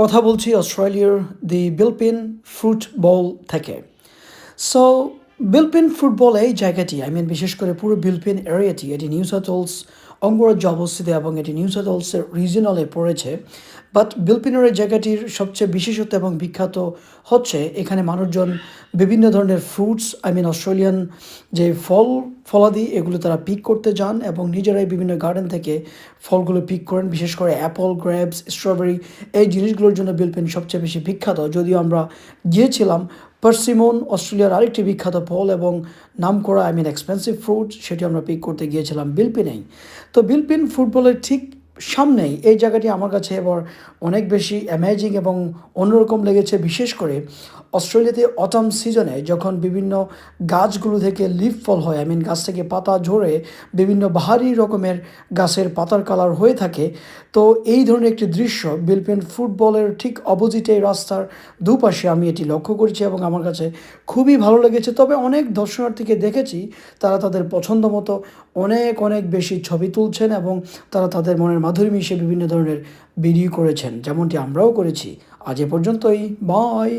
কথা বলছি অস্ট্রেলিয়ার দি বিলপিন ফুটবল থেকে। সো বিলপিন ফুটবল এই জায়গাটি আই মিন বিশেষ করে পুরো বিলপিন এরিয়াটি, এটি নিউ সাউথ ওয়েলস অঙ্গরাজ্যে অবস্থিত এবং এটি নিউ সাউথ ওয়েলসের রিজিনালে পড়েছে। বাট বিলপিনের জায়গাটির সবচেয়ে বিশেষত্ব এবং বিখ্যাত হচ্ছে এখানে মানুষজন বিভিন্ন ধরনের ফ্রুটস আই মিন অস্ট্রেলিয়ান যে ফল, ফলাদি, এগুলো তারা পিক করতে যান এবং নিজেরাই বিভিন্ন গার্ডেন থেকে ফলগুলো পিক করেন, বিশেষ করে অ্যাপল গ্রেপস স্ট্রবেরি এই জিনিসগুলোর জন্য বিলপিন সবচেয়ে বেশি বিখ্যাত। যদিও আমরা গিয়েছিলাম পার্সিমন অস্ট্রেলিয়ার আরেকটি বিখ্যাত ফল এবং নাম করা আই মিন এক্সপেন্সিভ ফ্রুট সেটি আমরা পিক করতে গিয়েছিলাম বিলপিনেই। তো বিলপিন ফুটবলের ঠিক সামনেই এই জায়গাটি আমার কাছে এবার অনেক বেশি অ্যামেজিং এবং অন্যরকম লেগেছে। বিশেষ করে অস্ট্রেলিয়াতে অটাম সিজনে যখন বিভিন্ন গাছগুলো থেকে লিফ ফল হয় আই মিন গাছ থেকে পাতা ঝরে বিভিন্ন বাহারি রকমের গাছের পাতার কালার হয়ে থাকে, তো এই ধরনের একটি দৃশ্য বিলপিন ফুটবলের ঠিক অপোজিটে রাস্তার দুপাশে আমি এটি লক্ষ্য করেছি এবং আমার কাছে খুবই ভালো লেগেছে। তবে অনেক দর্শনার্থীকে দেখেছি, তারা তাদের পছন্দ মতো অনেক অনেক বেশি ছবি তুলছেন এবং তারা তাদের মনের মাধুরী মিশে বিভিন্ন ধরনের ভিডিও করেছেন যেমনটি আমরাও করেছি। আজ এ পর্যন্তই বাই